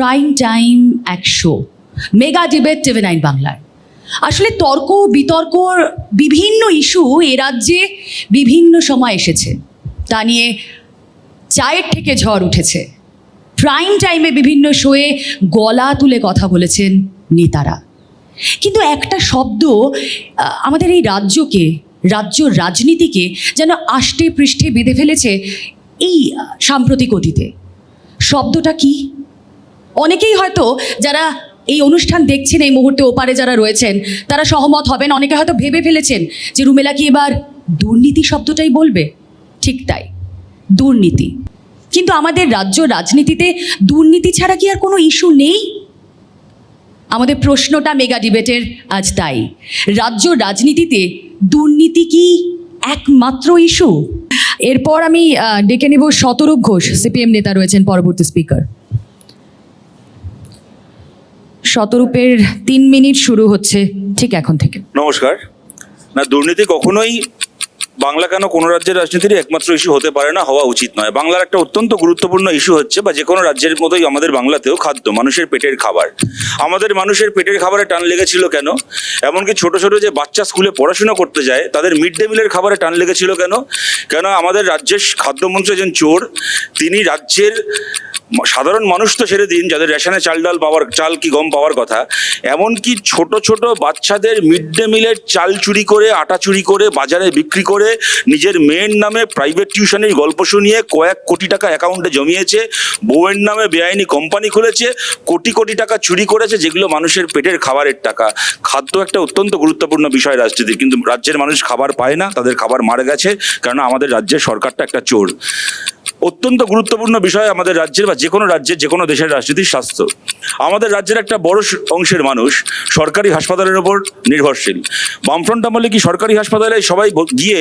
Prime time এক show mega debate TV nine বাংলার আসলে তর্ক বিতর্কর বিভিন্ন ইস্যু এ রাজ্যে বিভিন্ন সময় এসেছে। তা নিয়ে চায়ের থেকে ঝড় উঠেছে। প্রাইম টাইমে বিভিন্ন শোয়ে গলা তুলে কথা বলেছেন নেতারা। কিন্তু একটা শব্দ আমাদের এই রাজ্যকে, রাজ্য রাজনীতিকে যেন আষ্টে পৃষ্ঠে বেঁধে ফেলেছে এই সাম্প্রতিক অতীতে। শব্দটা কি? অনেকেই হয়তো যারা এই অনুষ্ঠান দেখছেন, এই মুহূর্তে ওপারে যারা রয়েছেন, তারা সহমত হবেন। অনেকে হয়তো ভেবে ফেলেছেন যে রুমেলা কি এবার দুর্নীতি শব্দটাই বলবে? ঠিক তাই, দুর্নীতি। কিন্তু আমাদের রাজ্য রাজনীতিতে দুর্নীতি ছাড়া কি আর কোনো ইস্যু নেই? আমাদের প্রশ্নটা মেগা ডিবেটের আজ তাই। রাজ্য রাজনীতিতে দুর্নীতি কি একমাত্র ইস্যু? এরপর আমি ডেকে নেব শতরূপ ঘোষ, সিপিএম নেতা রয়েছেন পরবর্তী স্পিকার। শতরূপের তিন মিনিট শুরু হচ্ছে ঠিক এখন থেকে। নমস্কার। না দুর্নীতি কখনোই বাংলা কেন কোনো রাজ্যের রাজনীতির একমাত্র ইস্যু হতে পারে না, হওয়া উচিত নয়। বাংলার একটা অত্যন্ত গুরুত্বপূর্ণ ইস্যু হচ্ছে বা যে কোনো রাজ্যের মতোই আমাদের বাংলাতেও খাদ্য, মানুষের পেটের খাবার। আমাদের মানুষের পেটের খাবারে টান লেগেছিল কেন? এমনকি ছোট ছোট যে বাচ্চা স্কুলে পড়াশোনা করতে যায়, তাদের মিড ডে মিলের খাবারে টান লেগেছিল কেন? কেন আমাদের রাজ্যের খাদ্যমন্ত্রী একজন চোর, তিনি রাজ্যের সাধারণ মানুষ তো ছেড়ে দিন, যাদের রেশনে চাল ডাল পাওয়ার, চাল কি গম পাওয়ার কথা। এমনকি ছোট ছোট বাচ্চাদের মিড ডে মিলের চাল চুরি করে, আটা চুরি করে, বাজারে বিক্রি করে নিজের মেয়ের নামে প্রাইভেট টিউশনের গল্প শুনিয়ে কয়েক কোটি টাকা অ্যাকাউন্টে জমিয়েছে, বউয়ের নামে বেআইনি কোম্পানি খুলেছে, কোটি কোটি টাকা চুরি করেছে, যেগুলো মানুষের পেটের খাবারের টাকা। খাদ্য একটা অত্যন্ত গুরুত্বপূর্ণ বিষয় রাজনীতির, কিন্তু রাজ্যের মানুষ খাবার পায় না, তাদের খাবার মারা গেছে, কেননা আমাদের রাজ্যের সরকারটা একটা চোর। অত্যন্ত গুরুত্বপূর্ণ বিষয় আমাদের রাজ্যের বা যে কোনো রাজ্যের যে কোনো দেশের রাজনীতির স্বাস্থ্য। আমাদের রাজ্যের একটা বড় অংশের মানুষ সরকারি হাসপাতালের ওপর নির্ভরশীল। বামফ্রন্ট আমলে কি সরকারি হাসপাতালে সবাই গিয়ে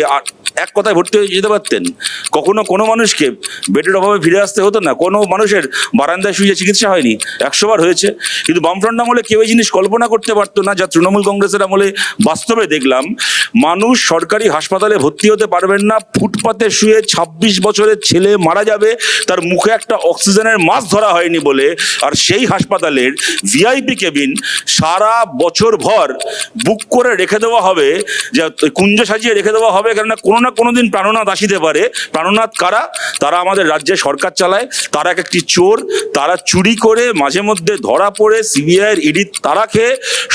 এক কথায় ভর্তি হয়ে যেতে পারতেন? কখনো কোনো মানুষকে বেডের অভাবে ফিরে আসতে হতো না? কোনো মানুষের বারান্দায় শুয়ে চিকিৎসা হয়নি? একশোবার হয়েছে। কিন্তু বামফ্রন্ট আমলে কেউ এই জিনিস কল্পনা করতে পারতো না। যা তৃণমূল কংগ্রেসের আমলে বাস্তবে দেখলাম, মানুষ সরকারি হাসপাতালে ভর্তি হতে পারবেন না। ফুটপাতে শুয়ে ছাব্বিশ বছরের ছেলে মারা যাবে, তার মুখে একটা অক্সিজেনের মাস্ক ধরা হয়নি বলে, আর সেই হাসপাতালের ভিআইপি কেবিন সারা বছর ভর বুক করে রেখে দেওয়া হবে, যে কুঞ্জ সাজিয়ে রেখে দেওয়া হবে, কেননা কোনো না কোনো দিন প্রাণনাথ আসিতে পারে। প্রাণনাথ কারা? তারা আমাদের রাজ্যে সরকার চালায়, তারা এক একটি চোর, তারা চুরি করে মাঝে মধ্যে ধরা পড়ে, সিবিআইয়ের ইডি তারা খেয়ে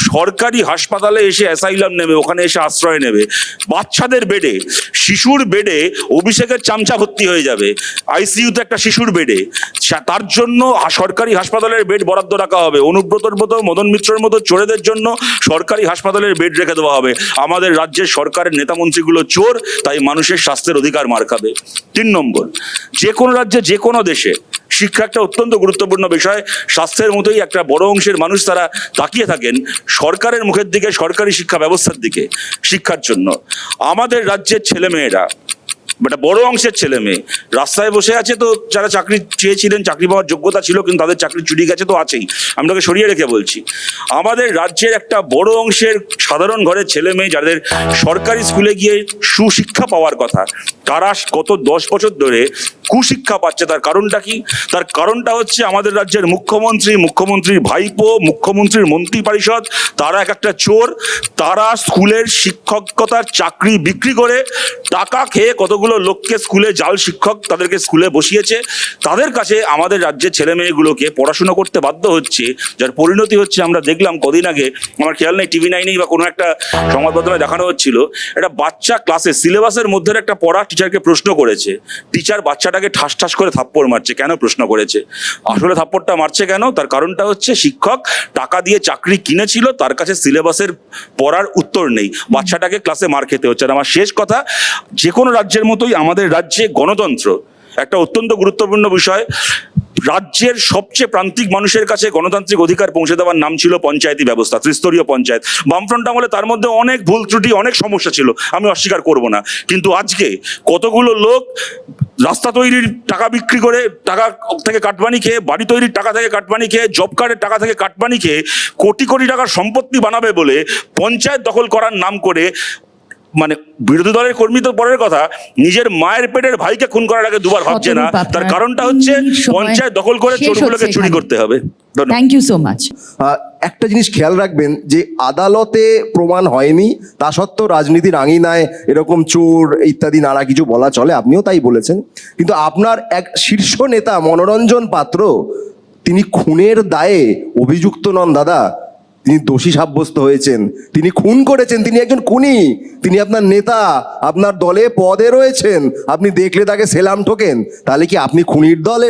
সরকারি হাসপাতালে এসে অ্যাসাইলাম নেবে, ওখানে এসে আশ্রয় নেবে। বাচ্চাদের বেডে, শিশুর বেডে অভিষেকের চামচা ভর্তি হয়ে যাবে। আইসিইউতে একটা শিশুর বেডে। তার জন্য সরকারি হাসপাতালের বেড বরাদ্দ রাখা হবে। অনুব্রতর মতো, মদন মিত্রের মতো চোরেদের জন্য সরকারি হাসপাতালের বেড রেখে দেওয়া হবে। আমাদের রাজ্যের সরকারের নেতা মন্ত্রীগুলো চোর, তাই মানুষের স্বাস্থ্যের অধিকার মার খাবে। তিন নম্বর, যে কোনো রাজ্যে, যে কোনো দেশে, শিক্ষা একটা অত্যন্ত গুরুত্বপূর্ণ বিষয়। স্বাস্থ্যের মতোই একটা বড় অংশের মানুষ তারা তাকিয়ে থাকেন সরকারের মুখের দিকে, সরকারি শিক্ষা ব্যবস্থার দিকে, শিক্ষার জন্য। আমাদের রাজ্যের ছেলেমেয়েরা একটা বড় অংশের ছেলে মেয়ে। রাস্তায় বসে আছে তো যারা চাকরি চেয়েছিলেন, চাকরি পাওয়ার যোগ্যতা ছিল কিন্তু তাদের চাকরি চুরি গেছে তো আছেই। আমি তোকে সরিয়ে রেখে বলছি। আমাদের রাজ্যের একটা বড় অংশের সাধারণ ঘরের ছেলে মেয়ে যাদের সরকারি স্কুলে গিয়ে সুশিক্ষা পাওয়ার কথা, তারা গত দশ বছর ধরে কুশিক্ষা পাচ্ছে। তার কারণটা কি? তার কারণটা হচ্ছে আমাদের রাজ্যের মুখ্যমন্ত্রী, মুখ্যমন্ত্রীর ভাইপো, মুখ্যমন্ত্রীর মন্ত্রী পরিষদ, তারা এক একটা চোর, তারা স্কুলের শিক্ষকতার চাকরি বিক্রি করে টাকা খেয়ে কতগুলো লোককে স্কুলে জাল শিক্ষক তাদেরকে স্কুলে বসিয়েছে, তাদের কাছে আমাদের রাজ্যের ছেলে মেয়েগুলোকে পড়াশোনা করতে বাধ্য হচ্ছে, যার পরিণতি হচ্ছে আমরা দেখলাম কদিন আগে, আমার খেয়াল নেই, টিভি নাইনেই বা কোনো একটা সংবাদ মাধ্যমে দেখানো হচ্ছিল, একটা বাচ্চা ক্লাসে সিলেবাসের মধ্যে একটা পড়া টিচারকে প্রশ্ন করেছে টিচার বাচ্চাটাকে ঠাস ঠাস করে থাপ্পড় মারছে, কেন প্রশ্ন করেছে? আসলে থাপ্পড়টা মারছে কেন? তার কারণটা হচ্ছে শিক্ষক টাকা দিয়ে চাকরি কিনেছিল, তার কাছে সিলেবাসের পড়ার উত্তর নেই, বাচ্চাটাকে ক্লাসে মার খেতে হচ্ছে আর আমার শেষ কথা, যে কোনো রাজ্যের মতোই আমাদের রাজ্যে গণতন্ত্র একটা অত্যন্ত গুরুত্বপূর্ণ বিষয়। রাজ্যের সবচেয়ে প্রান্তিক মানুষের কাছে গণতান্ত্রিক অধিকার পৌঁছে দেওয়ার নাম ছিল পঞ্চায়েতি ব্যবস্থা, ত্রিস্তরীয় পঞ্চায়েত। বামফ্রন্ট আমলে তার মধ্যে অনেক ভুল ত্রুটি, অনেক সমস্যা ছিল, আমি অস্বীকার করব না। কিন্তু আজকে কতগুলো লোক রাস্তা তৈরির টাকা বিক্রি করে টাকা থেকে কাটবানি খেয়ে, বাড়ি তৈরির টাকা থেকে কাটবানি খেয়ে, জব কার্ডের টাকা থেকে কাটবানি খেয়ে কোটি কোটি টাকার সম্পত্তি বানাবে বলে পঞ্চায়েত দখল করার নাম করে মানে বিরোধী দলের কর্মী তো পরের কথা নিজের মায়ের পেটের ভাইকে খুন করার আগে দুবার ভাবছে না। তার কারণটা হচ্ছে পঞ্চায়েত দখল করে চোরগুলোকে চুরি করতে হবে। থ্যাংক ইউ সো মাচ একটা জিনিস খেয়াল রাখবেন যে আদালতে প্রমাণ হয়নি তা সত্ত্বেও রাজনীতির আঙিনায় এরকম চোর ইত্যাদি নানা কিছু বলা চলে আপনিও তাই বলেছেন। কিন্তু আপনার এক শীর্ষ নেতা মনোরঞ্জন পাত্র তিনি খুনের দায়ে অভিযুক্ত নন দাদা। তিনি দোষী সাব্যস্ত হয়েছেন। তিনি খুন করেছেন। তিনি একজন খুনি। তিনি আপনার নেতা। আপনার দলে পদে রয়েছেন। আপনি দেখলে তাকে সেলাম ঠোকেন। তাহলে কি আপনি খুনির দলে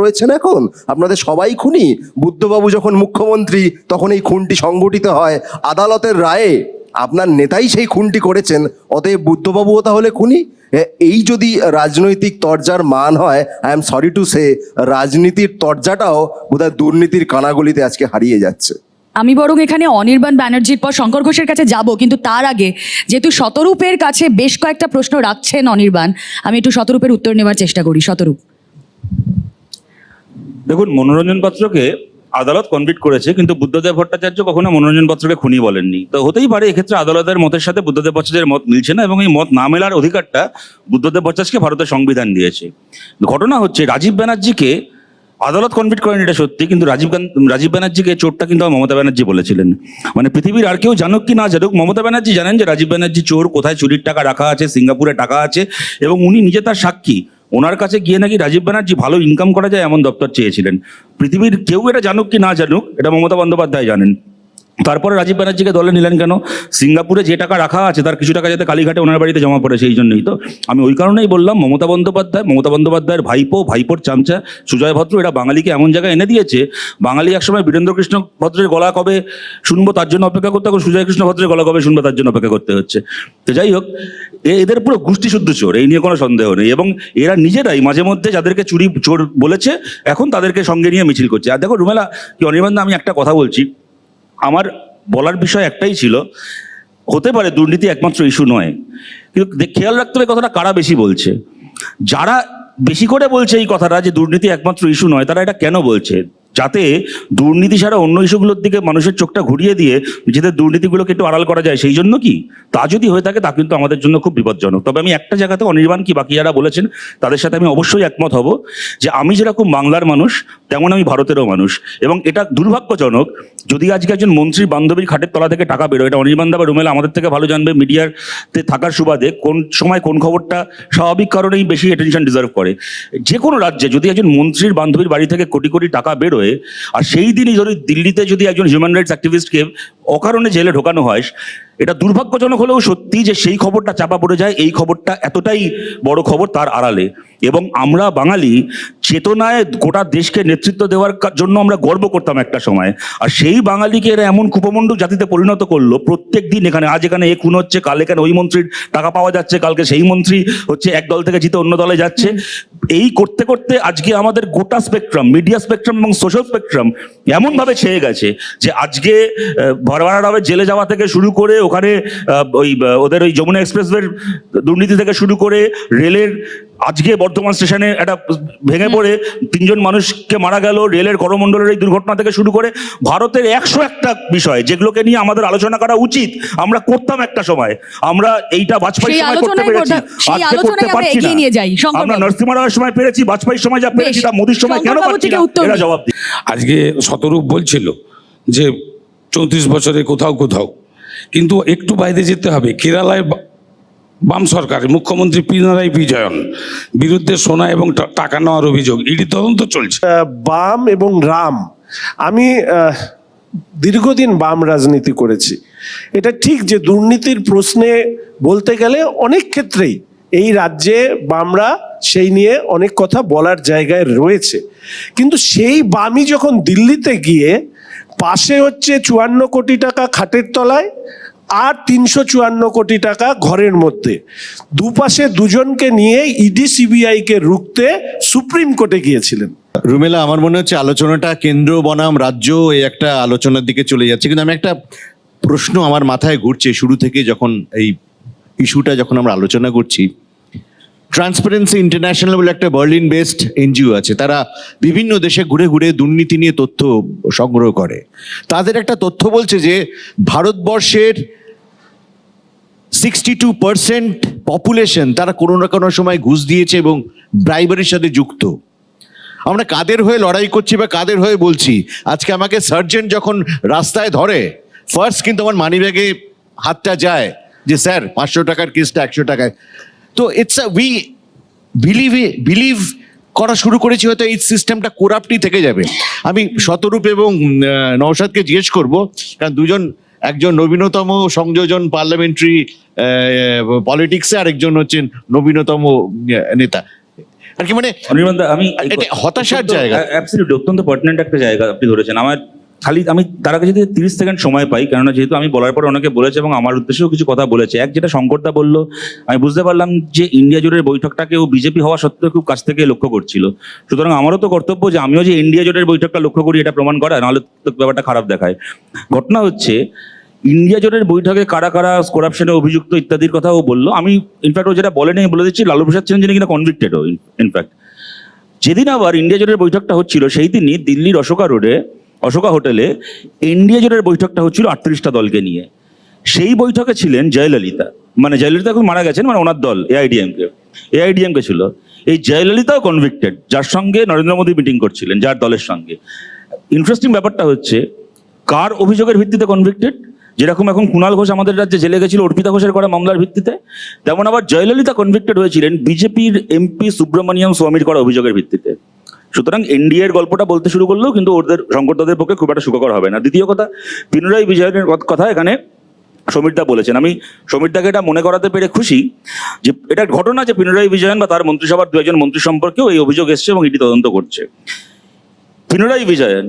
রয়েছেন এখন? আপনাদের সবাই খুনি? বুদ্ধবাবু যখন মুখ্যমন্ত্রী, তখন এই খুনটি সংগঠিত হয় আদালতের রায়ে। আপনার নেতাই সেই খুনটি করেছেন। অতএব বুদ্ধবাবুও তাহলে খুনি? এই যদি রাজনৈতিক তরজার মান হয় I am sorry to say রাজনীতির তরজাটাও বোধহয় দুর্নীতির কানাগলিতে আজকে হারিয়ে যাচ্ছে। আমি বরং এখানে অনির্বাণ ব্যানার্জির পর শঙ্কর ঘোষের কাছে যাব, কিন্তু তার আগে যেহেতু শতরূপের কাছে বেশ কয়েকটা প্রশ্ন রাখছেন অনির্বাণ, আমি একটু শতরূপের উত্তর নেওয়ার চেষ্টা করি। শতরূপ। দেখুন, মনোরঞ্জন পাত্রকে আদালত কনভিক্ট করেছে, কিন্তু বুদ্ধদেব ভট্টাচার্য কখনো মনোরঞ্জন পাত্রকে খুনি বলেননি। তো হতেই পারে, এক্ষেত্রে আদালতের মতের সাথে বুদ্ধদেব ভট্টাচার্যের মত মিলছে না, এবং এই মত না মেলার অধিকারটা বুদ্ধদেব ভট্টাচার্যকে ভারতের সংবিধান দিয়েছে। ঘটনা হচ্ছে, রাজীব ব্যানার্জিকে আদালত কনভিট করেন এটা সত্যি, কিন্তু রাজীব রাজীব ব্যানার্জিকে চোরটা কিন্তু মমতা ব্যানার্জি বলেছিলেন। মানে পৃথিবীর আর কেউ জানুক কি না জানুক, মমতা ব্যানার্জি জানেন যে রাজীব ব্যানার্জি চোর, কোথায় চুরির টাকা রাখা আছে, সিঙ্গাপুরে টাকা আছে, এবং উনি নিজে তার সাক্ষী। ওনার কাছে গিয়ে নাকি রাজীব ব্যানার্জি ভালো ইনকাম করা যায় এমন দপ্তর চেয়েছিলেন। পৃথিবীর কেউ এটা জানুক কি না জানুক, এটা মমতা বন্দ্যোপাধ্যায় জানেন। তারপরে রাজীব ব্যানার্জিকে দলে নিলেন কেন? সিঙ্গাপুরে যে টাকা রাখা আছে তার কিছু টাকা যাতে কালীঘাটে ওনার বাড়িতে জমা পড়ে সেই জন্যই তো। আমি ওই কারণেই বললাম মমতা বন্দ্যোপাধ্যায় মমতা বন্দ্যোপাধ্যায়ের ভাইপো ভাইপোর চামচা সুজয় ভদ্র এরা বাঙালিকে এমন জায়গায় এনে দিয়েছে। বাঙালি একসময় বীরেন্দ্র কৃষ্ণ ভদ্রের গলা কবে শুনব তার জন্য অপেক্ষা করতে এখন সুজয় কৃষ্ণ ভদ্রের গলা কবে শুনব তার জন্য অপেক্ষা করতে হচ্ছে। তো যাই হোক এদের পুরো গোষ্ঠী শুদ্ধ চোর এই নিয়ে কোনো সন্দেহ নেই। এবং এরা নিজেরাই মাঝে মধ্যে যাদেরকে চুরি চোর বলেছে এখন তাদেরকে সঙ্গে নিয়ে মিছিল করছে। আর দেখো রুমেলা কি অনির্বাণ দা, আমি একটা কথা বলছি। আমার বলার বিষয় একটাই ছিল, হতে পারে দুর্নীতি একমাত্র ইস্যু নয়, কিন্তু খেয়াল রাখতে হবে কথাটা কারা বেশি বলছে। যারা বেশি করে বলছে এই কথাটা যে দুর্নীতি একমাত্র ইস্যু নয়, তারা এটা কেন বলছে? যাতে দুর্নীতি ছাড়া অন্য ইস্যুগুলোর দিকে মানুষের চোখটা ঘুরিয়ে দিয়ে নিজেদের দুর্নীতিগুলোকে একটু আড়াল করা যায়, সেই জন্য কি? তা যদি হয়ে থাকে, তা কিন্তু আমাদের জন্য খুব বিপজ্জনক। তবে আমি একটা জায়গাতে অনির্বাণ কি বাকি যারা বলেছেন, তাদের সাথে আমি অবশ্যই একমত হব যে আমি যেরকম বাংলার মানুষ, তেমন আমি ভারতেরও মানুষ। এবং এটা দুর্ভাগ্যজনক, যদি আজকে একজন মন্ত্রীর বান্ধবীর খাটের তলা থেকে টাকা বেরোয়, এটা অনির্বাণ দা বা রুমেলা আমাদের থেকে ভালো জানবে, মিডিয়াতে থাকার সুবাদে কোন সময় কোন খবরটা স্বাভাবিক কারণেই বেশি অ্যাটেনশন ডিজার্ভ করে। যে কোনো রাজ্যে যদি একজন মন্ত্রীর বান্ধবীর বাড়ি থেকে কোটি কোটি টাকা বেরোয় আর সেই দিনই যদি দিল্লিতে যদি একজন হিউম্যান রাইটস অ্যাক্টিভিস্টকে অকারণে জেলে ঢোকানো হয়, এটা দুর্ভাগ্যজনক হলেও সত্যি যে সেই খবরটা চাপা পড়ে যায়, এই খবরটা এতটাই বড় খবর তার আড়ালে। এবং আমরা বাঙালি চেতনায় গোটা দেশকে নেতৃত্ব দেওয়ার জন্য আমরা গর্ব করতাম একটা সময়। আর সেই বাঙালিকে এরা এমন কুপমণ্ডক জাতিতে পরিণত করল প্রত্যেক দিন এখানে আজ এখানে এ খুন হচ্ছে কাল এখানে ওই মন্ত্রীর টাকা পাওয়া যাচ্ছে কালকে সেই মন্ত্রী হচ্ছে এক দল থেকে জিতে অন্য দলে যাচ্ছে। এই করতে করতে আজকে আমাদের গোটা স্পেকট্রাম মিডিয়া স্পেকট্রাম এবং সোশ্যাল স্পেকট্রাম এমনভাবে ছেয়ে গেছে যে আজকে ভরভাড়া রাওয়ের জেলে যাওয়া থেকে শুরু করে ওখানে ওই ওদের ওই যমুনা এক্সপ্রেসওয়ের দুর্নীতি থেকে শুরু করে রেলের আজকে বর্ধমান স্টেশনে একটা ভেঙে পড়ে তিনজন মানুষকে মারা গেল রেলের করমণ্ডলের এই দুর্ঘটনা থেকে শুরু করে ভারতের একশো একটা বিষয় যেগুলোকে নিয়ে আমাদের আলোচনা করা উচিত আমরা করতাম একটা সময়। আমরা এইটা বাজপেয়ীর সময় করতে পেরেছি আজকে করতে আমরা পারছি এগিয়ে না নিয়ে যাই। শঙ্কর আমরা। নরসিংহ রাওয়ের সময় পেরেছি বাজপেয়ীর সময় যা পেরেছি তা মোদির সময় কেন পাচ্ছি না? উত্তর এরা জবাব দিন আজকে শতরূপ বলছিল যে চৌত্রিশ বছরে কোথাও কোথাও। কিন্তু একটু বাইরে যেতে হবে কেরালায় বাম সরকারের মুখ্যমন্ত্রী পিনারাই বিজয়ন, বিরুদ্ধে সোনা এবং টাকা নেওয়ার অভিযোগ, ইডি তদন্ত চলছে। বাম এবং রাম, আমি দীর্ঘদিন বাম রাজনীতি করেছি। এটা ঠিক যে দুর্নীতির প্রশ্নে বলতে গেলে অনেক ক্ষেত্রেই এই রাজ্যে বামরা সেই নিয়ে অনেক কথা বলার জায়গায় রয়েছে। কিন্তু সেই বামই যখন দিল্লিতে গিয়ে পাশে হচ্ছে চুয়ান্ন কোটি টাকা খাটের তলায় আর তিনশো চুয়ান্ন কোটি টাকা ঘরের মধ্যে। দুপাশে দুজনকে নিয়ে ইডি সিবিআইকে রুখতে সুপ্রিম কোর্টে গিয়েছিলেন। রুমেলা, আমার মনে হচ্ছে আলোচনাটা কেন্দ্র বনাম, রাজ্য এই একটা আলোচনার দিকে চলে যাচ্ছে। কিন্তু আমি একটা প্রশ্ন আমার মাথায় ঘুরছে শুরু থেকে যখন এই ইস্যুটা যখন আমরা আলোচনা করছি। ট্রান্সপারেন্সি ইন্টারন্যাশনাল বলে একটা বার্লিন বেসড এনজিও আছে। তারা বিভিন্ন দেশে ঘুরে ঘুরে দুর্নীতি নিয়ে তথ্য সংগ্রহ করে। তাদের একটা তথ্য বলছে যে, ভারতবর্ষের সিক্সটি টু পার্সেন্ট পপুলেশন তারা কোনো না কোনো সময় ঘুষ দিয়েছে এবং ব্রাইবারির সাথে যুক্ত। আমরা কাদের হয়ে লড়াই করছি বা কাদের হয়ে বলছি? আজকে আমাকে সার্জেন্ট যখন রাস্তায় ধরে ফার্স্ট কিন্তু আমার মানিব্যাগে হাতটা যায় যে, স্যার, পাঁচশো টাকার কেসটা একশো টাকায়। তো it's a we believe believe করা শুরু করেছি হয়তো এই সিস্টেমটা কোরাপ্টই থেকে যাবে। আমি শতরূপ এবং নওশাদকে জিজ্ঞেস করব, কারণ দুজন একজন নবীনতম সংযোজন পার্লামেন্টারি পলিটিক্সে আরেকজন হচ্ছেন নবীনতম নেতা আর কি মানে আমি হতাশার জায়গা। অত্যন্ত পার্টনেন্ট একটা জায়গা আপনি ধরেছেন আমার খালি আমি তার আগে যদি তিরিশ সেকেন্ড সময় পাই, কেননা যেহেতু আমি বলার পরে অনেকে বলেছে এবং আমার উদ্দেশ্যেও কিছু কথা বলেছে। এক যেটা শঙ্করদা বলল, আমি বুঝতে পারলাম যে ইন্ডিয়া জোটের বৈঠকটাকেও বিজেপি হওয়া সত্ত্বেও খুব কাছ থেকে লক্ষ্য করছিল। সুতরাং আমারও তো কর্তব্য যে আমিও যে ইন্ডিয়া জোটের বৈঠকটা লক্ষ্য করি, এটা প্রমাণ করা, নাহলে তো ব্যাপারটা খারাপ দেখায়। ঘটনা হচ্ছে, ইন্ডিয়া জোটের বৈঠকে কারা কারা করাপশনে অভিযুক্ত ইত্যাদির কথাও বলল। আমি ইনফ্যাক্ট ও যেটা বলেনি বলে দিচ্ছি, লালু প্রসাদ ছিলেন যিনি কিনা কনভিক্টেডও ইনফ্যাক্ট যেদিন আবার ইন্ডিয়া জোটের বৈঠকটা হচ্ছিল, সেই দিনই দিল্লির অশোকা রোডে অশোকা হোটেলে এনডিএ জোটের বৈঠকটা হচ্ছিল আটত্রিশটা দলকে নিয়ে। সেই বৈঠকে ছিলেন জয়ললিতা। মানে জয়ললিতা এখন মারা গেছেন মানে ওনার দল, এআইডিএমকে। এআইডিএমকে ছিল। এই জয়ললিতাও কনভিক্টেড যার সঙ্গে নরেন্দ্র মোদী মিটিং করছিলেন, যার দলের সঙ্গে। ইন্টারেস্টিং ব্যাপারটা হচ্ছে, কার অভিযোগের ভিত্তিতে কনভিক্টেড যেরকম এখন কুণাল ঘোষ আমাদের রাজ্যে জেলে গেছিল, অর্পিতা ঘোষের করা মামলার ভিত্তিতে। তেমন আবার জয়ললিতা কনভিক্টেড হয়েছিলেন, বিজেপির এমপি সুব্রমণিয়াম স্বামীর করা অভিযোগের ভিত্তিতে। সুতরাং এনডিএর গল্পটা বলতে শুরু করলেও কিন্তু ওদের শঙ্করদাদের পক্ষে খুব একটা সুখকর হবে না। দ্বিতীয় কথা, পিনরাই বিজয়ের কথা এখানে সমীরদা বলেছেন। আমি সমীরদাকে এটা মনে করাতে পেরে খুশি যে এটা ঘটনা যে পিনরাই বিজয়ন বা তার মন্ত্রিসভার দু একজন মন্ত্রী সম্পর্কেও এই অভিযোগ এসছে এবং ইডি তদন্ত করছে। পিনরাই বিজয়ন,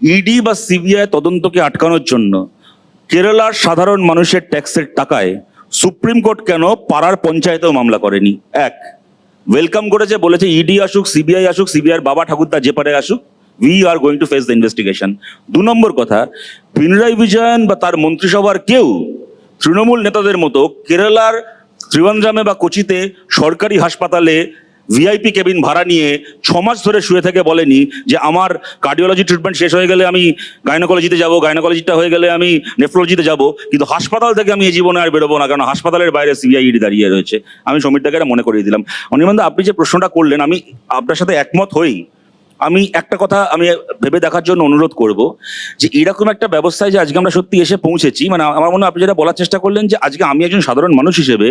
ইডি বা সিবিআই তদন্তকে আটকানোর জন্য কেরালার সাধারণ মানুষের ট্যাক্সের টাকায় সুপ্রিম কোর্ট কেন পাড়ার পঞ্চায়েতেও মামলা করেনি? এক ওয়েলকাম করেছে, বলেছে ইডি আসুক সিবিআই আসুক সিবিআই বাবা ঠাকুরদা যে পারে আসুক we are going to face the investigation দু নম্বর কথা পিনরাই বিজয়ন বা তার মন্ত্রিসভার কেউ তৃণমূল নেতাদের মতো কেরালার ত্রিবান্দ্রামে বা কোচিতে সরকারি হাসপাতালে ভিআইপি কেবিন ভাড়া নিয়ে ছমাস ধরে শুয়ে থেকে বলেনি যে আমার কার্ডিওলজি ট্রিটমেন্ট শেষ হয়ে গেলে আমি গাইনোকোলজিতে যাব গাইনোকোলজিটা হয়ে গেলে আমি নেফ্রোলজিতে যাব। কিন্তু হাসপাতাল থেকে আমি এই জীবনে আর বেরোবো না, কারণ হাসপাতালের বাইরে সিবিআইডি দাঁড়িয়ে রয়েছে। আমি সমীরদাকে এটা মনে করিয়ে দিলাম। অনির্বাণ আপনি যে প্রশ্নটা করলেন, আমি আপনার সাথে একমত হই। আমি একটা কথা আমি ভেবে দেখার জন্য অনুরোধ করব যে এরকম একটা ব্যবস্থায় যে আজকে আমরা সত্যি এসে পৌঁছেছি মানে আমার মনে হয় আপনি যেটা বলার চেষ্টা করলেন যে আজকে আমি একজন সাধারণ মানুষ হিসেবে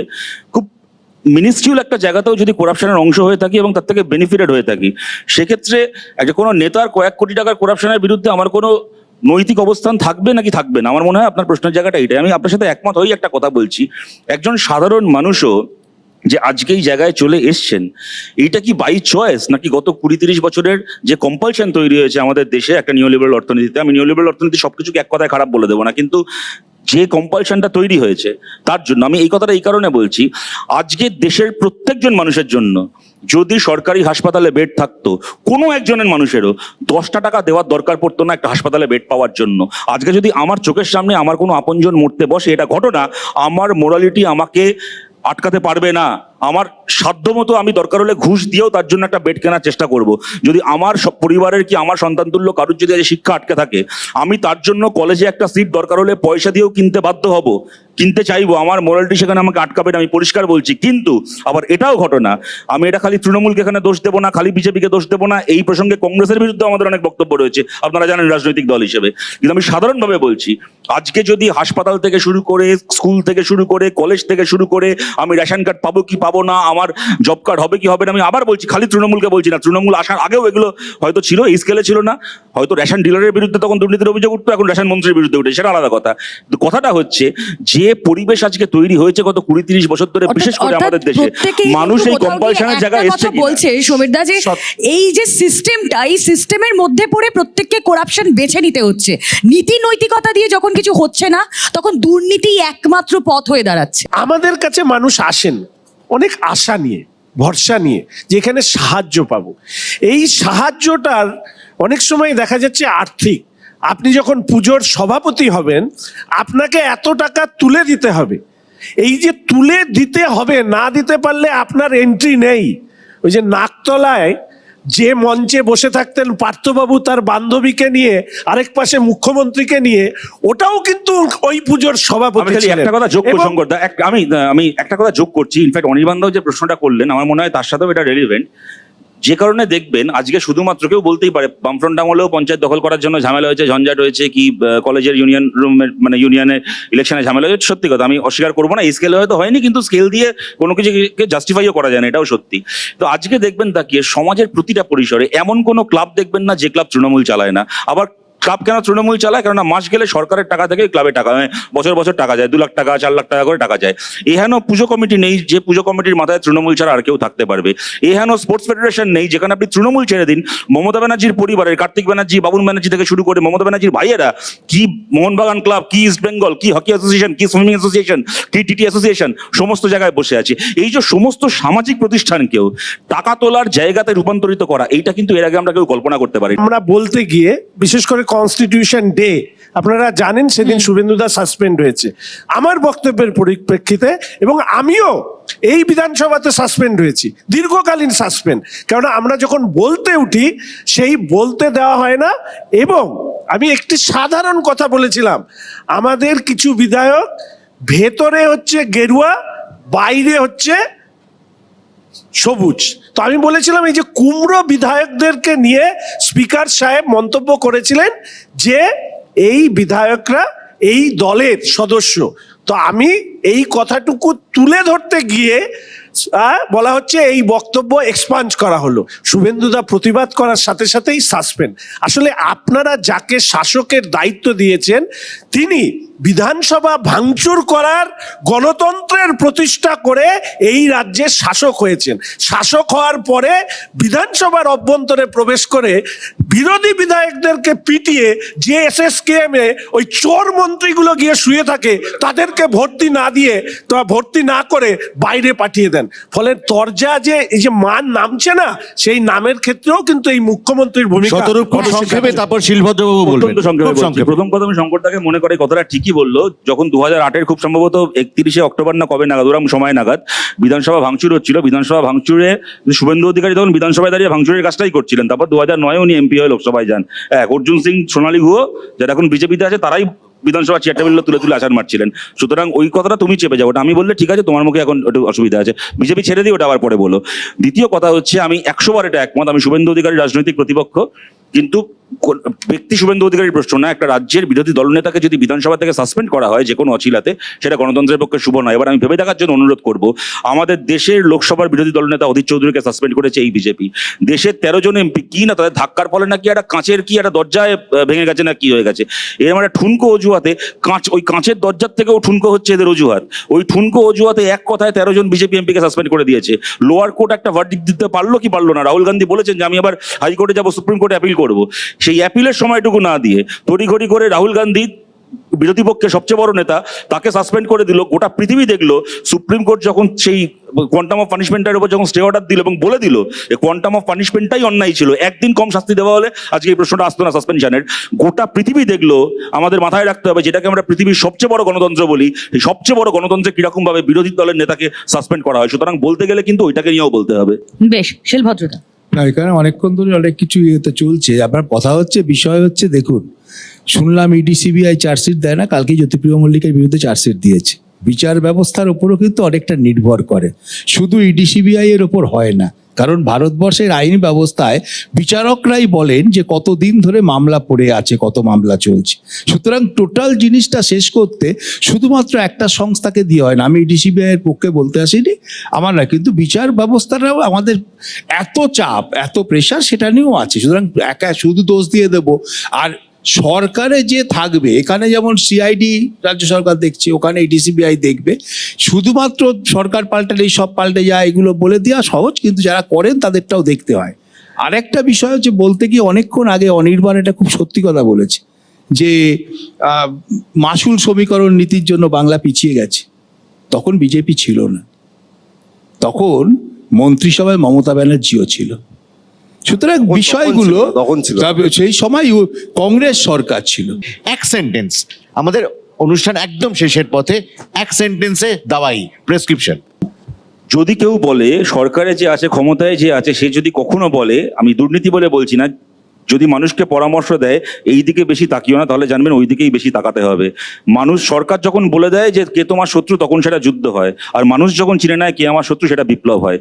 খুব মিনিস্ট্রিয়াল একটা জায়গাতেও যদি করাপশনের অংশ হয়ে থাকি এবং তার থেকে বেনিফিটেড হয়ে থাকি, সেক্ষেত্রে একটা কোনো নেতার কয়েক কোটি টাকার করাপশনের বিরুদ্ধে আমার কোনো নৈতিক অবস্থান থাকবে নাকি থাকবে না? আমার মনে হয় আপনার প্রশ্নের জায়গাটা এটাই আমি আপনার সাথে একমত হই একটা কথা বলছি। একজন সাধারণ মানুষও যে আজকে এই জায়গায় চলে এসছেন, এইটা কি বাই চয়েস নাকি গত কুড়ি তিরিশ বছরের যে কম্পালশন তৈরি হয়েছে আমাদের দেশে একটা নিউলিবারাল অর্থনীতিতে, আমি নিউলিবারাল অর্থনীতি সবকিছুকে এক কথায় খারাপ বলে দেবো না, কিন্তু যে কম্পালশনটা তৈরি হয়েছে, তার জন্য, আমি এই কথাটা এই কারণে বলছি, আজকে দেশের প্রত্যেকজন মানুষের জন্য যদি সরকারি হাসপাতালে বেড থাকতো, কোনো একজনের মানুষেরও দশটা টাকা দেওয়ার দরকার পড়তো না একটা হাসপাতালে বেড পাওয়ার জন্য। আজকে যদি আমার চোখের সামনে আমার কোনো আপনজন মরতে বসে এটা ঘটনা, আমার মোরালিটি আমাকে আটকাতে পারবে না। আমার সাধ্যমতো আমি দরকার হলে ঘুষ দিয়েও তার জন্য একটা বেড কেনার চেষ্টা করব। যদি আমার পরিবারের কি আমার সন্তান তুল্য কারোর যদি শিক্ষা আটকে থাকে, আমি তার জন্য কলেজে একটা সিট দরকার হলে পয়সা দিয়েও কিনতে বাধ্য হব। কিনতে চাইব, আমার মোরালিটি সেখানে আমাকে আটকাবে না, আমি পরিষ্কার বলছি। কিন্তু আবার এটাও ঘটনা, আমি এটা খালি তৃণমূলকে এখানে দোষ দেবো না, খালি বিজেপিকে দোষ দেবো না, এই প্রসঙ্গে কংগ্রেসের বিরুদ্ধে আমাদের অনেক বক্তব্য রয়েছে। আপনারা জানেন রাজনৈতিক দল হিসেবে। কিন্তু আমি সাধারণভাবে বলছি, আজকে যদি হাসপাতাল থেকে শুরু করে, স্কুল থেকে শুরু করে, কলেজ থেকে শুরু করে আমি রেশন কার্ড পাবো কি পাবো না আমার জব কার্ড হবে কি হবে না আমি আবার বলছি খালি তৃণমূলকে বলছি না। তৃণমূল আসার আগেও এগুলো হয়তো ছিল এই স্কেলে ছিল না। হয়তো রেশন ডিলারের বিরুদ্ধে তখন দুর্নীতির অভিযোগ উঠতো এখন রেশন মন্ত্রীর বিরুদ্ধে উঠে সেটা আলাদা কথা। কিন্তু কথাটা হচ্ছে যে পরিবেশ আজকে তৈরি হয়েছে গত কুড়ি তিরিশ বছর ধরে বিশেষ করে আমাদের দেশে মানুষ এই কম্পালশনের জায়গায় এসছে? বলছে সমীরদা যে এই যে সিস্টেমটা এই সিস্টেমের মধ্যে পড়ে প্রত্যেককে করাপশন বেছে নিতে হচ্ছে। নীতি নৈতিকতা দিয়ে যখন কিছু হচ্ছে না তখন দুর্নীতি একমাত্র পথ হয়ে দাঁড়াচ্ছে। আমাদের কাছে মানুষ আসেন অনেক আশা নিয়ে, ভরসা নিয়ে যেখানে সাহায্য পাবো। এই সাহায্যটার অনেক সময় দেখা যাচ্ছে আর্থিক। আপনি যখন পুজোর সভাপতি হবেন, আপনাকে এত টাকা তুলে দিতে হবে। এই যে তুলে দিতে হবে, না দিতে পারলে আপনার এন্ট্রি নেই। ওই যে নাকতলায় যে মঞ্চে বসে থাকতেন পার্থবাবু তার বান্ধবীকে নিয়ে আরেক পাশে মুখ্যমন্ত্রীকে নিয়ে ওটাও কিন্তু ওই পুজোর সভাপতি একটা কথা যোগ শঙ্কর আমি আমি একটা কথা যোগ করছি ইনফ্যাক্ট অনির্বাণ যে প্রশ্নটা করলেন আমার মনে হয় তার সাথেও এটা রেলিভেন্ট যে কারণে দেখবেন, আজকে শুধুমাত্র কেউ বলতেই পারে, বামফ্রন্ট আমলেও পঞ্চায়েত দখল করার জন্য ঝামেলা হয়েছে, ঝঞ্ঝাট হয়েছে, কি কলেজের ইউনিয়ন রুমের মানে ইউনিয়নের ইলেকশনে ঝামেলা হয়েছে, সত্যি কথা, আমি অস্বীকার করব না স্কেলে হয়তো হয়নি, কিন্তু স্কেল দিয়ে কোনো কিছুকে জাস্টিফাইও করা যায় না, এটাও সত্যি। তো আজকে দেখবেন তাকিয়ে সমাজের প্রতিটা পরিসরে এমন কোনো ক্লাব দেখবেন না, যে ক্লাব তৃণমূল চালায় না। আবার ক্লাব কেন তৃণমূল চালায়? কেননা মাস গেলে সরকারের টাকা থেকে ক্লাবে টাকা বছর বছর টাকা যায়, দু লাখ টাকা, চার লাখ টাকা করে টাকা যায়। এহেন পুজো কমিটি নেই, যে পুজো কমিটির মাথায় তৃণমূল ছাড়া আর কেউ থাকতে পারবে। এহেন স্পোর্টস ফেডারেশন নেই, যেখানে আপনি তৃণমূল ছেড়ে দিন। মমতা ব্যানার্জির পরিবারের, কার্তিক ব্যানার্জি বাবুন ব্যানার্জি থেকে শুরু করে মমতা ব্যানার্জির ভাইয়েরা, কি মোহনবাগান ক্লাব, কি ইস্ট বেঙ্গল, কি হকি অ্যাসোসিয়েশন, কি সুইমিং অ্যাসোসিয়েশন কি টিটি অ্যাসোসিয়েশন, সমস্ত জায়গায় বসে আছে। এই যে সমস্ত সামাজিক প্রতিষ্ঠানকেও টাকা তোলার জায়গাতে রূপান্তরিত করা, এইটা কিন্তু এর আগে আমরা কেউ কল্পনা করতে পারি আমরা বলতে গিয়ে, বিশেষ করে কনস্টিটিউশন ডে আপনারা জানেন সেদিন শুভেন্দু শুভেন্দুদা সাসপেন্ড হয়েছে। আমার বক্তব্যের পরিপ্রেক্ষিতে এবং আমিও এই বিধানসভাতে সাসপেন্ড হয়েছি। দীর্ঘকালীন সাসপেন্ড কারণ আমরা যখন বলতে উঠি সেই বলতে দেওয়া হয় না এবং আমি একটি সাধারণ কথা বলেছিলাম। আমাদের কিছু বিধায়ক ভেতরে হচ্ছে গেরুয়া বাইরে হচ্ছে সবুজ। তো আমি বলেছিলাম এই যে কুমড়ো বিধায়কদেরকে নিয়ে স্পিকার সাহেব মন্তব্য করেছিলেন যে এই বিধায়করা এই দলের সদস্য। তো আমি এই কথাটুকু তুলে ধরতে গিয়ে বলা হচ্ছে এই বক্তব্য এক্সপাঞ্জ করা হলো। শুভেন্দুদা প্রতিবাদ করার সাথে সাথেই সাসপেন্ড আসলে আপনারা যাকে শাসকের দায়িত্ব দিয়েছেন, তিনি বিধানসভা ভাঙচুর করার গণতন্ত্রের প্রতিষ্ঠা করে এই রাজ্যের শাসক হয়েছেন। শাসক হওয়ার পরে বিধানসভার অভ্যন্তরে প্রবেশ করে বিরোধী বিধায়কদেরকে পিটিয়ে যে এস এস কে এম এ ওই চোর মন্ত্রীগুলো গিয়ে শুয়ে থাকে তাদেরকে ভর্তি না দিয়ে তো ভর্তি না করে বাইরে পাঠিয়ে দেন। ফলে তরজা যে এই যে মান নামছে না সেই নামের ক্ষেত্রেও কিন্তু এই মুখ্যমন্ত্রীর ভূমিকা সংক্ষেপে তারপর শিলভদ্রবাবু বলবেন। প্রথম কথা আমি শঙ্করদাকে মনে করে কথাটা ঠিকই বলল, যখন দু হাজার আটের খুব সম্ভবত একত্রিশে অক্টোবর না কবে নাগাদ ওরকম সময় নাগাদ, বিধানসভা ভাঙচুর হচ্ছিল। বিধানসভা ভাঙচুরে শুভেন্দু অধিকারী তখন বিধানসভায় দাঁড়িয়ে ভাঙচুরের কাজটাই করছিলেন। তারপর দু হাজার নয় উনি এমপি হয়ে লোকসভায় যান। হ্যাঁ অর্জুন সিং, সোনালী গুহ যারা এখন বিজেপিতে আছে, তারাই বিধানসভা চেয়ার টেবিল তুলে তুলে আচার মারছিলেন। সুতরাং ওই কথাটা তুমি চেপে যাও, ওটা আমি বললে ঠিক আছে, তোমার মুখে এখন একটু অসুবিধা আছে। বিজেপি ছেড়ে দিয়ে ওটা আবার পরে বলো। দ্বিতীয় কথা হচ্ছে, আমি একশো বার এটা একমত, আমি শুভেন্দু অধিকারী রাজনৈতিক প্রতিপক্ষ, কিন্তু ব্যক্তি শুভেন্দু অধিকারীর প্রশ্ন না, একটা রাজ্যের বিরোধী দলনেতাকে যদি বিধানসভা থেকে সাসপেন্ড করা হয়, যে কোনো অচিলাতে সেটা গণতন্ত্রের পক্ষে শুভ নয়। এবার আমি ভেবে দেখার জন্য অনুরোধ করব, আমাদের দেশের লোকসভার বিরোধী দলনেতা অধীর চৌধুরীকে সাসপেন্ড করেছে এই বিজেপি। দেশের তেরো জন এমপি কি না, তাদের ধাক্কার ফলে নাকি একটা কাঁচের কি, একটা দরজায় ভেঙে গেছে না কি হয়ে গেছে? এরকম একটা ঠুনকো অজুহাতে কাঁচ, ওই কাঁচের দরজার থেকেও ঠুনকো হচ্ছে এদের অজুহাত। ওই ঠুনকো অজুহাতে এক কথায় তেরো জন বিজেপি এমপিকে সাসপেন্ড করে দিয়েছে। লোয়ার কোর্ট একটা ভার্ডিক দিতে পারল কি পারল না? রাহুল গান্ধী বলেছেন যে আমি আবার হাইকোর্টে যাব সুপ্রিম কোর্টে অ্যাপিল করব। সেই অ্যাপিলের সময়টুকু না দিয়ে তড়িঘড়ি করে রাহুল গান্ধী বিরোধী পক্ষে সবচেয়ে বড় নেতা তাকে সাসপেন্ড করে দিল গোটা পৃথিবী দেখল সুপ্রিম কোর্ট যখন সেই কোয়ান্টাম অফ পানিশমেন্টের উপর যখন স্টে অর্ডার দিল এবং বলে দিল যে কোয়ান্টাম অফ পানিশমেন্টটাই অন্যায় ছিল একদিন কম শাস্তি দেওয়া হলে আজকে এই প্রশ্নটা আসতো না সাসপেনশনের গোটা পৃথিবী দেখল আমাদের মাথায় রাখতে হবে যেটাকে আমরা পৃথিবীর সবচেয়ে বড় গণতন্ত্র বলি এই সবচেয়ে বড় গণতন্ত্রে কীরকম ভাবে বিরোধী দলের নেতাকে সাসপেন্ড করা হয়। সুতরাং বলতে গেলে কিন্তু ওইটাকে নিয়েও বলতে হবে। বেশ শিলভদ্রতা না এখানে অনেকক্ষণ ধরে অনেক কিছু ইয়েতে চলছে। আপনার কথা হচ্ছে বিষয় হচ্ছে দেখুন শুনলাম ইডি সিবিআই চার্জশিট দেয় না, কালকে জ্যোতিপ্রিয় মল্লিকের বিরুদ্ধে চার্জশিট দিয়েছে। বিচার ব্যবস্থার উপরও কিন্তু অনেকটা নির্ভর করে। শুধু ইডি সিবিআই এর ওপর হয় না, কারণ ভারতবর্ষের আইন ব্যবস্থায় বিচারকরাই বলেন যে কতদিন ধরে মামলা পড়ে আছে, কত মামলা চলছে। সুতরাং টোটাল জিনিসটা শেষ করতে শুধুমাত্র একটা সংস্থাকে দিয়ে হয় না। আমি ডিসিবিআই এর পক্ষে বলতে আসিনি, আমার না কিন্তু বিচার ব্যবস্থাটাও আমাদের এত চাপ, এত প্রেশার সেটা নিয়েও আছে। সুতরাং একা শুধু দোষ দিয়ে দেব। আর সরকারে যে থাকবে, এখানে যেমন সিআইডি রাজ্য সরকার দেখছে, ওখানে ডিসিবিআই দেখবে, শুধুমাত্র সরকার পাল্টালেই সব পাল্টে যায়, এগুলো বলে দেওয়া সহজ, কিন্তু যারা করেন তাদেরটাও দেখতে হয়। আরেকটা বিষয় হচ্ছে, বলতে গিয়ে অনেকক্ষণ আগে অনির্বাণ এটা খুব সত্যি কথা বলেছে, যে মাসুল সমীকরণ নীতির জন্য বাংলা পিছিয়ে গেছে। তখন বিজেপি ছিল না। তখন মন্ত্রিসভায় মমতা ব্যানার্জিও ছিল। সুতরাং বিষয়গুলো তখন ছিল। সেই সময় কংগ্রেস সরকার ছিল। এক সেন্টেন্স আমাদের অনুষ্ঠান একদম শেষের পথে এক সেন্টেন্সে দাওয়াই প্রেসক্রিপশন যদি কেউ বলে সরকারে যে আছে ক্ষমতায় যে আছে সে যদি কখনো বলে আমি দুর্নীতি বলে বলছি না যদি মানুষকে পরামর্শ দেয় এই দিকে বেশি তাকিও না তাহলে জানবেন ওই দিকেই বেশি তাকাতে হবে। মানুষ সরকার যখন বলে দেয় যে কে তোমার শত্রু তখন সেটা যুদ্ধ হয়। আর মানুষ যখন চিনে নেয় কে আমার শত্রু সেটা বিপ্লব হয়।